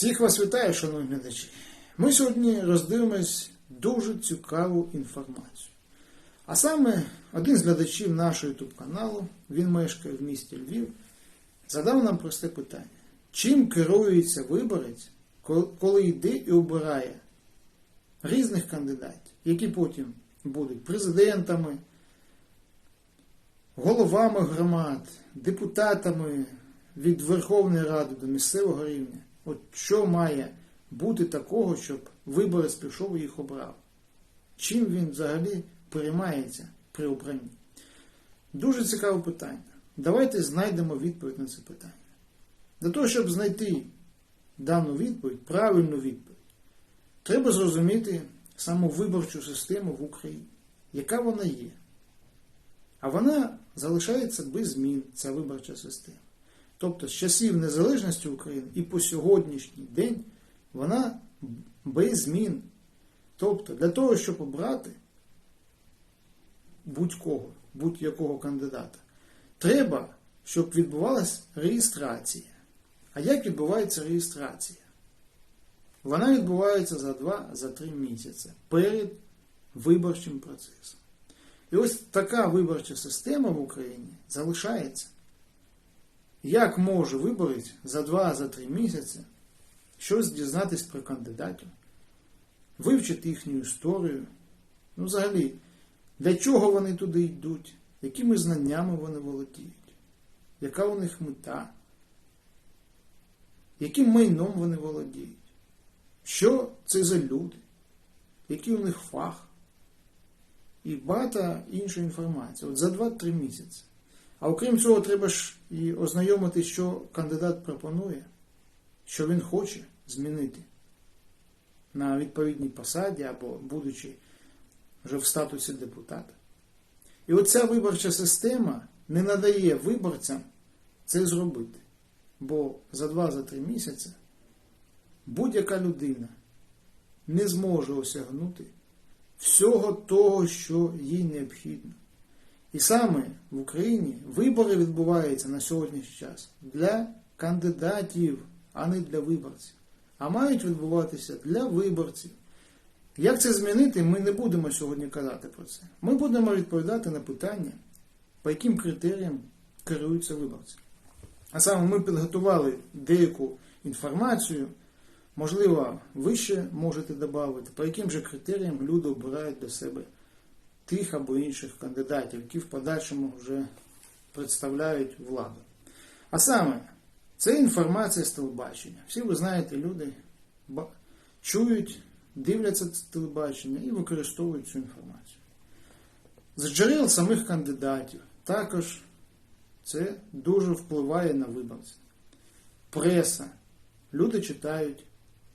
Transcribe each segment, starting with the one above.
Всіх вас вітаю, шановні глядачі. Ми сьогодні роздивимось дуже цікаву інформацію. А саме один з глядачів нашого YouTube каналу, він мешкає в місті Львів, задав нам просте питання: чим керується виборець, коли йде і обирає різних кандидатів, які потім будуть президентами, головами громад, депутатами від Верховної Ради до місцевого рівня. От що має бути такого, щоб виборець пішов і їх обрав? Чим він взагалі переймається при обранні? Дуже цікаве питання. Давайте знайдемо відповідь на це питання. Для того, щоб знайти дану відповідь, правильну відповідь, треба зрозуміти саму виборчу систему в Україні, яка вона є. А вона залишається без змін, ця виборча система. Тобто з часів незалежності України і по сьогоднішній день вона без змін. Тобто, для того, щоб обрати будь-кого, будь-якого кандидата, треба, щоб відбувалася реєстрація. А як відбувається реєстрація? Вона відбувається за 2-3 місяці перед виборчим процесом. І ось така виборча система в Україні залишається. Як може виборець за 2-3 місяці щось дізнатись про кандидатів, вивчити їхню історію, ну, взагалі, для чого вони туди йдуть, якими знаннями вони володіють, яка у них мета, яким майном вони володіють, що це за люди, який у них фах? І багато іншої інформації. От за 2-3 місяці. А окрім цього, треба ж і ознайомити, що кандидат пропонує, що він хоче змінити на відповідній посаді або будучи вже в статусі депутата. І оця виборча система не надає виборцям це зробити. Бо за 2-3 місяці будь-яка людина не зможе осягнути всього того, що їй необхідно. І саме в Україні вибори відбуваються на сьогоднішній час для кандидатів, а не для виборців. А мають відбуватися для виборців. Як це змінити, ми не будемо сьогодні казати про це. Ми будемо відповідати на питання, по яким критеріям керуються виборці. А саме ми підготували деяку інформацію, можливо, ви ще можете додати, по яким же критеріям люди обирають для себе тих або інших кандидатів, які в подальшому вже представляють владу. А саме, це інформація з телебачення. Всі ви знаєте, люди чують, дивляться це телебачення і використовують цю інформацію. З джерел самих кандидатів також це дуже впливає на виборців. Преса. Люди читають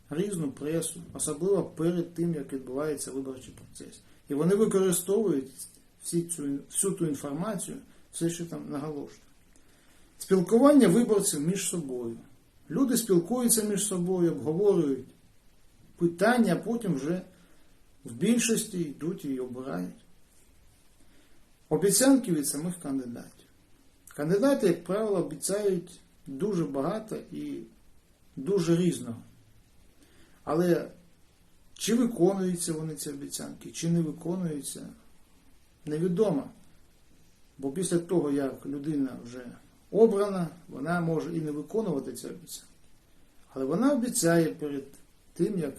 різну пресу, особливо перед тим, як відбувається виборчий процес. І вони використовують всі цю, всю ту інформацію, все, що там наголошено. Спілкування виборців між собою. Люди спілкуються між собою, обговорюють питання, а потім вже в більшості йдуть і обирають. Обіцянки від самих кандидатів. Кандидати, як правило, обіцяють дуже багато і дуже різного. Але чи виконуються вони ці обіцянки, чи не виконуються, невідомо. Бо після того, як людина вже обрана, вона може і не виконувати ці обіцянки. Але вона обіцяє перед тим, як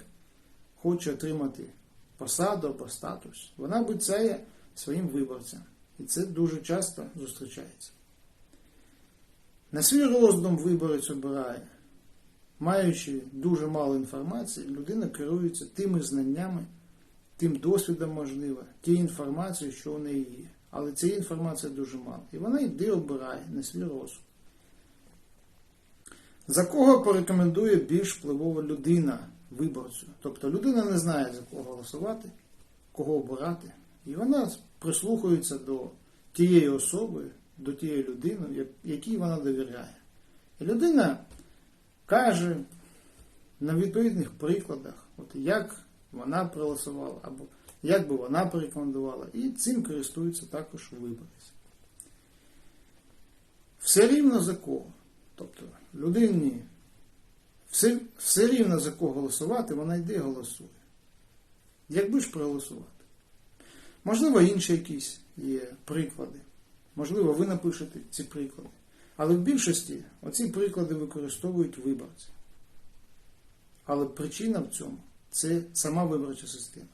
хоче отримати посаду або статус, вона обіцяє своїм виборцям. І це дуже часто зустрічається. На свій роздум виборець обирає. Маючи дуже мало інформації, людина керується тими знаннями, тим досвідом можливо, тією інформацією, що у неї є. Але цієї інформації дуже мало. І вона йде обирає на свій розсуд. За кого порекомендує більш впливова людина виборцю? Тобто людина не знає, за кого голосувати, кого обирати. І вона прислухається до тієї особи, до тієї людини, якій вона довіряє. І людина каже на відповідних прикладах, от як вона проголосувала, або як би вона порекомендувала, і цим користується також виборець. Все рівно за кого. Тобто людині все, все рівно за кого голосувати, вона йде і голосує. Якби ж проголосувати? Можливо, інші якісь є приклади. Можливо, ви напишете ці приклади. Але в більшості оці приклади використовують виборці. Але причина в цьому це сама виборча система.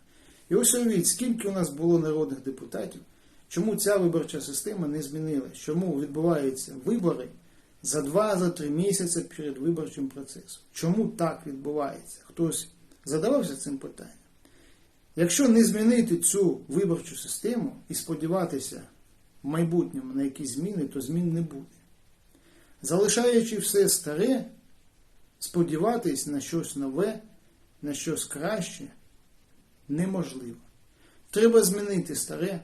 І ось уявіть, скільки у нас було народних депутатів, чому ця виборча система не змінилась, чому відбуваються вибори за 2-3 місяці перед виборчим процесом. Чому так відбувається? Хтось задавався цим питанням? Якщо не змінити цю виборчу систему і сподіватися в майбутньому на якісь зміни, то змін не буде. Залишаючи все старе, сподіватись на щось нове, на щось краще неможливо. Треба змінити старе,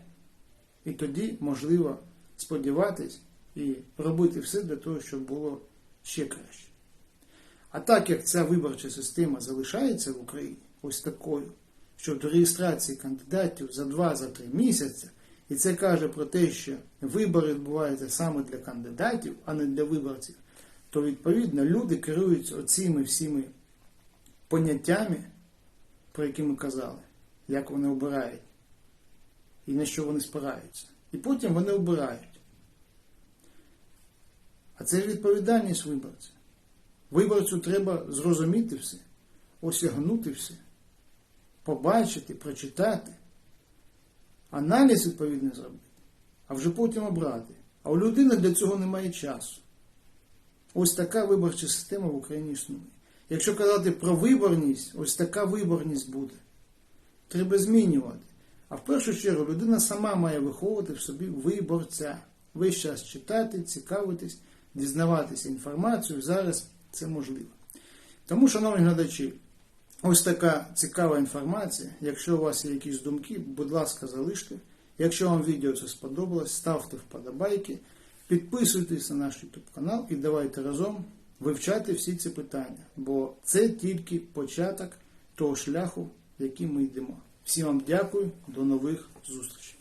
і тоді можливо сподіватись і робити все для того, щоб було ще краще. А так як ця виборча система залишається в Україні ось такою, що до реєстрації кандидатів за 2-3 місяці, і це каже про те, що вибори відбуваються саме для кандидатів, а не для виборців, то відповідно люди керуються оціми всіми поняттями, про які ми казали, як вони обирають і на що вони спираються. І потім вони обирають. А це ж відповідальність виборця. Виборцю треба зрозуміти все, осягнути все, побачити, прочитати, аналіз відповідний зробити, а вже потім обрати. А у людини для цього немає часу. Ось така виборча система в Україні існує. Якщо казати про виборність, ось така виборність буде. Треба змінювати. А в першу чергу людина сама має виховувати в собі виборця. Весь час читати, цікавитись, дізнаватися інформацію. Зараз це можливо. Тому, шановні глядачі, ось така цікава інформація. Якщо у вас є якісь думки, будь ласка, залиште. Якщо вам відео це сподобалось, ставте вподобайки, підписуйтесь на наш YouTube канал і давайте разом вивчати всі ці питання, бо це тільки початок того шляху, яким ми йдемо. Всім вам дякую, до нових зустрічей.